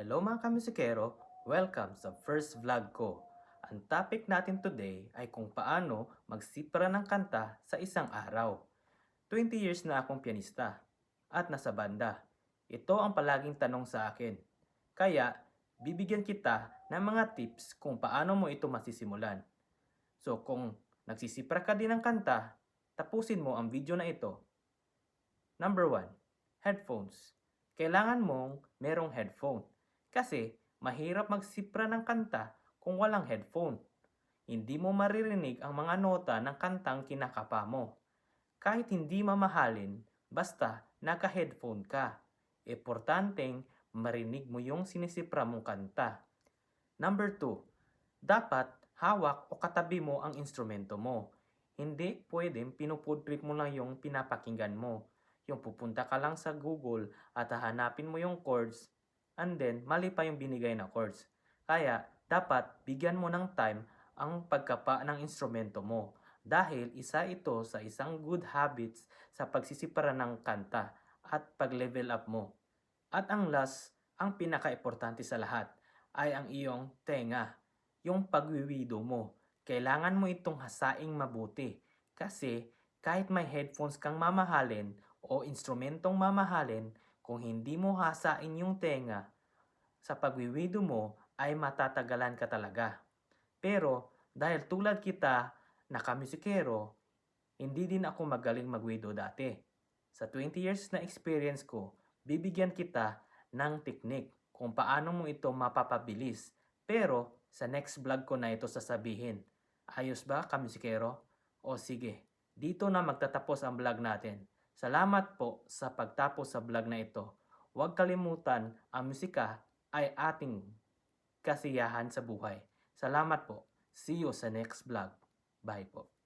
Hello mga kamisikero, welcome sa first vlog ko. Ang topic natin today ay kung paano magsipra ng kanta sa isang araw. 20 years na akong pianista at nasa banda. Ito ang palaging tanong sa akin. Kaya, bibigyan kita ng mga tips kung paano mo ito masisimulan. So kung nagsisipra ka din ng kanta, tapusin mo ang video na ito. Number 1. Headphones. Kailangan mong merong headphone kasi mahirap magsipra ng kanta kung walang headphone. Hindi mo maririnig ang mga nota ng kantang kinakapa mo. Kahit hindi mamahalin, basta naka-headphone ka. Importanteng marinig mo yung sinisipra mong kanta. Number 2. Dapat hawak o katabi mo ang instrumento mo. Hindi pwedeng pinupudrik mo lang yung pinapakinggan mo. Yung pupunta ka lang sa Google at hahanapin mo yung chords and then mali pa yung binigay na chords. Kaya dapat bigyan mo ng time ang pagkapa ng instrumento mo dahil isa ito sa isang good habits sa pagsisipara ng kanta at pag-level up mo. At ang last, ang pinaka-importante sa lahat ay ang iyong tenga, yung pagwiwido mo. Kailangan mo itong hasaing mabuti kasi kahit may headphones kang mamahalin o instrumentong mamahalin, kung hindi mo hasain yung tenga, sa pagwiwido mo ay matatagalan ka talaga. Pero dahil tulad kita na kamusikero, hindi din ako magaling magwido dati. Sa 20 years na experience ko, bibigyan kita ng teknik kung paano mo ito mapapabilis. Pero sa next vlog ko na ito sasabihin. Ayos ba kamusikero? O sige, dito na magtatapos ang vlog natin. Salamat po sa pagtapos sa vlog na ito. Huwag kalimutan, ang musika ay ating kasiyahan sa buhay. Salamat po. See you sa next vlog. Bye po.